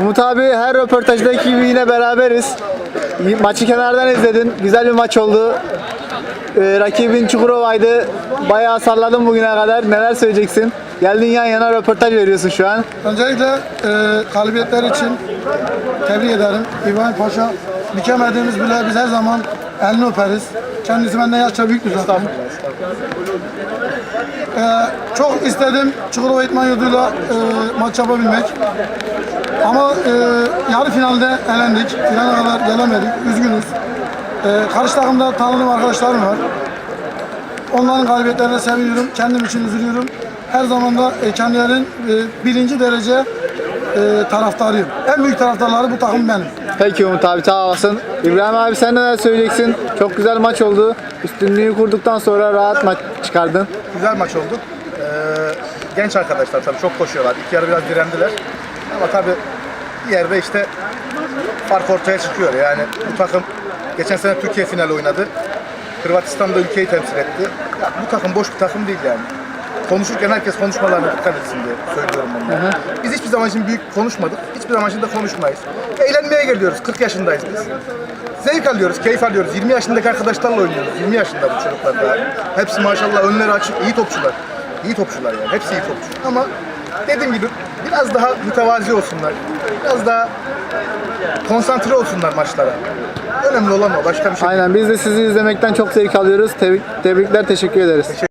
Umut abi her röportajdaki gibi yine beraberiz. Maçı kenardan izledin. Güzel bir maç oldu. Ee, rakibin Çukurova'ydı. Bayağı salladın bugüne kadar. Neler söyleyeceksin? Geldin yan yana röportaj veriyorsun şu an. Öncelikle e, galibiyetler için tebrik ederim. İbrahim Paşa bükemediğimiz bile biz her zaman elini öperiz. Kendisi benden yaşça büyüktür zaten. E, çok istedim Çukurova İtman Yurdu'yla e, maç yapabilmek. Ama e, yarı finalde elendik. Finale kadar gelemedik. Üzgünüz. E, karşı takımda tanıdığım arkadaşlarım var. Onların galibiyetlerine seviniyorum. Kendim için üzülüyorum. Her zaman da e, kendilerinin e, birinci derece e, taraftarıyım. En büyük taraftarları bu takım benim. Peki Umut abi sağ olasın. İbrahim abi sen neler söyleyeceksin? Çok güzel maç oldu. Üstünlüğü kurduktan sonra rahat maç çıkardın. Güzel maç oldu. Ee, genç arkadaşlar tabii çok koşuyorlar. İlk yarı biraz direndiler. Ama tabii bir yerde işte fark ortaya çıkıyor. Yani bu takım geçen sene Türkiye finali oynadı. Hırvatistan'da ülkeyi temsil etti. Ya bu takım boş bir takım değil yani. Konuşurken herkes konuşmalarına dikkat etsin diye söylüyorum bunu. Biz hiçbir zaman için büyük konuşmadık. Hiçbir zaman için de konuşmayız. Eğlenmeye geliyoruz. 40 yaşındayız biz. Zevk alıyoruz, keyif alıyoruz. 20 yaşındaki arkadaşlarla oynuyoruz. 20 yaşında bu çocuklar daha. Hepsi maşallah önleri açık, iyi topçular. İyi topçular yani. Hepsi iyi topçu. Ama dediğim gibi biraz daha mütevazi olsunlar. Biraz daha konsantre olsunlar maçlara. Önemli olan o. Başka bir şey değil. Aynen biz de sizi izlemekten çok zevk alıyoruz. Tebrik- tebrikler, teşekkür ederiz.